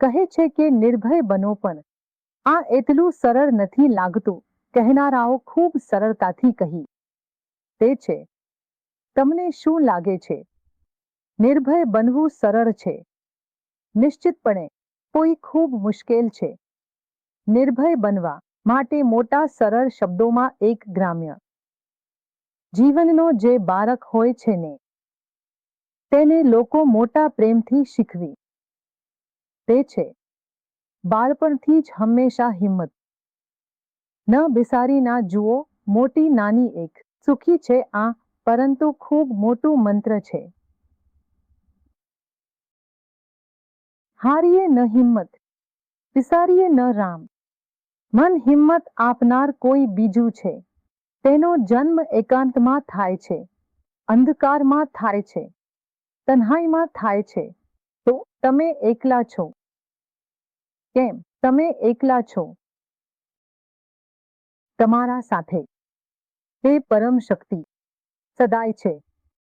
કહે છે કે નિર્ભય બનો પણ. આ એટલું સરળ નથી લાગતું, કહેનારાઓ ખૂબ સરળતાથી કહી. તે છે. તમને શું લાગે છે? નિર્ભય બનવું સરળ છે. નિશ્ચિતપણે, કોઈ ખૂબ મુશ્કેલ છે. નિર્ભય બનવા માટે મોટા સરળ શબ્દોમાં એક ગ્રામ્ય. જીવનનો જે બાળક હોય છે ને, તેને લોકો મોટા પ્રેમથી શીખવી. તે છે. બાળપણથી જ હંમેશા હિંમત. ન બિસારી, ના જુઓ, મોટી નાની એક. સુખી છે આ, પરંતુ ખૂબ મોટું મંત્ર છે. હારીએ ન હિંમત. વિસારીએ ન રામ. મન હિંમત આપનાર કોઈ બીજું છે. તેનો જન્મ એકાંતમાં થાય છે. અંધકારમાં થાય છે. તન્હાઈમાં થાય છે. તો તમે એકલા છો. કેમ? તમે એકલા છો. તમારા સાથે. તે પરમ શક્તિ. સદાય છે.